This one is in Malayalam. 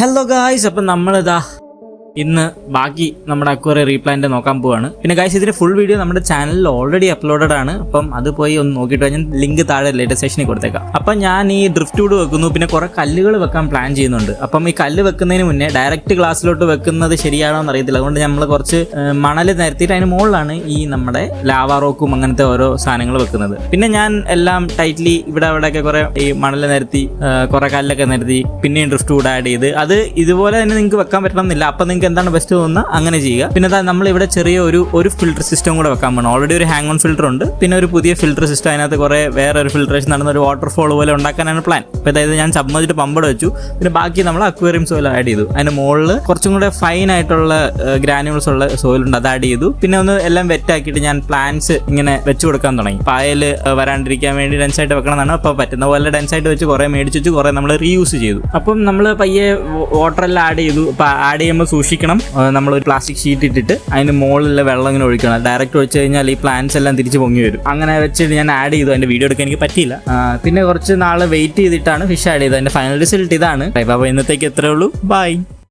ഹലോ ഗായ്സ് അപ്പം നമ്മളിതാ ഇന്ന് ബാക്കി നമ്മുടെ അക്വറി റീപ്ലാന്റ് നോക്കാൻ പോവാണ്. പിന്നെ ഗൈസ് ഇതിന്റെ ഫുൾ വീഡിയോ നമ്മുടെ ചാനലിൽ ഓൾറെഡി അപ്ലോഡഡ് ആണ്. അപ്പം അത് പോയി ഒന്ന് നോക്കിയിട്ട് ഞാൻ ലിങ്ക് താഴെ ലേറ്റസ്റ്റ് സെഷനിൽ കൊടുത്തേക്കാം. അപ്പം ഞാൻ ഈ ഡ്രിഫ്റ്റ് വുഡ് വെക്കുന്നു പിന്നെ കുറെ കല്ലുകൾ വെക്കാൻ പ്ലാൻ ചെയ്യുന്നുണ്ട്. അപ്പം ഈ കല്ല് വെക്കുന്നതിന് മുന്നേ ഡയറക്റ്റ് ഗ്ലാസ്സിലോട്ട് വെക്കുന്നത് ശരിയാണോ എന്ന് അറിയത്തില്ല. അതുകൊണ്ട് നമ്മൾ കുറച്ച് മണൽ നിരത്തിയിട്ട് അതിന് മുകളിലാണ് ഈ നമ്മുടെ ലാവാ റോക്കും അങ്ങനത്തെ ഓരോ സാധനങ്ങൾ വെക്കുന്നത്. പിന്നെ ഞാൻ എല്ലാം ടൈറ്റ്ലി ഇവിടെ അവിടെയൊക്കെ കുറെ ഈ മണൽ നിരത്തി കുറെ കല്ലൊക്കെ നിരത്തി പിന്നെയും ഡ്രിഫ്റ്റ് കൂടെ ആഡ് ചെയ്ത്. അത് ഇതുപോലെ തന്നെ നിങ്ങൾക്ക് വെക്കാൻ പറ്റണമെന്നില്ല. അപ്പം നിങ്ങൾക്ക് എന്താണ് ബെസ്റ്റ് തോന്നുന്നത്? അങ്ങനെ ചെയ്യുക. പിന്നെ നമ്മൾ ഇവിടെ ചെറിയ ഒരു ഒരു ഫിൽറ്റർ സിസ്റ്റം കൂടെ വെക്കാൻ പോകണം ഓൾറെഡി ഒരു ഹാങ് ഓൺ ഫിൽറ്റർ ഉണ്ട്. പിന്നെ ഒരു പുതിയ ഫിൽറ്റർ സിസ്റ്റം അതിനകത്ത് കുറെ വേറെ ഒരു ഫിൽട്രേഷൻ നടന്ന ഒരു വാട്ടർഫോൾ പോലെ ഉണ്ടാക്കാനാണ് പ്ലാൻ അപ്പോൾ അതായത് ഞാൻ സബ്മർജിട്ട് പമ്പട വെച്ചു. പിന്നെ ബാക്കി നമ്മൾ അക്വേറിയം സോയിൽ ആഡ് ചെയ്തു. അതിന് മുകളിൽ കുറച്ചും കൂടെ ഫൈൻ ആയിട്ടുള്ള ഗ്രാനുവൽസ് ഉള്ള സോയിൽ ഉണ്ട്. അത് ആഡ് ചെയ്തു. പിന്നെ ഒന്ന് എല്ലാം വെറ്റ് ആക്കിയിട്ട് ഞാൻ പ്ലാന്റ്സ് ഇങ്ങനെ വെച്ച് കൊടുക്കാൻ തുടങ്ങി. പായൽ വരാണ്ടിരിക്കാൻ വേണ്ടി ഡെൻസ് ആയിട്ട് വെക്കണമെന്നാണ് അപ്പോൾ പറ്റുന്ന പോലെ ഡെൻസ് ആയിട്ട് വെച്ച് കുറേ മേടിച്ച് വെച്ച് കുറേ നമ്മൾ റീയൂസ് ചെയ്തു. അപ്പം നമ്മൾ പയ്യെ വാട്ടർ എല്ലാം ആഡ് ചെയ്തു. അപ്പോൾ ആഡ് ചെയ്യുമ്പോൾ സൂക്ഷിക്കണം നമ്മൾ ഒരു പ്ലാസ്റ്റിക് ഷീറ്റ് ഇട്ടിട്ട് അതിന് മുകളിലുള്ള വെള്ളം ഇങ്ങനെ ഒഴിക്കണം. ഡയറക്റ്റ് ഒഴിച്ചു കഴിഞ്ഞാൽ ഈ പ്ലാന്റ്സ് എല്ലാം തിരിച്ച് പൊങ്ങി വരും. അങ്ങനെ വെച്ചിട്ട് ഞാൻ ആഡ് ചെയ്തു. അതിന്റെ വീഡിയോ എടുക്കാൻ എനിക്ക് പറ്റിയില്ല. പിന്നെ കുറച്ച് നാൾ വെയിറ്റ് ചെയ്തിട്ടാണ് ഫിഷ് ആഡ് ചെയ്തത്. അതിന്റെ ഫൈനൽ റിസൾട്ട് ഇതാണ്. അപ്പോൾ ഇന്നത്തേക്ക് എത്രയേ ഉള്ളൂ. ബൈ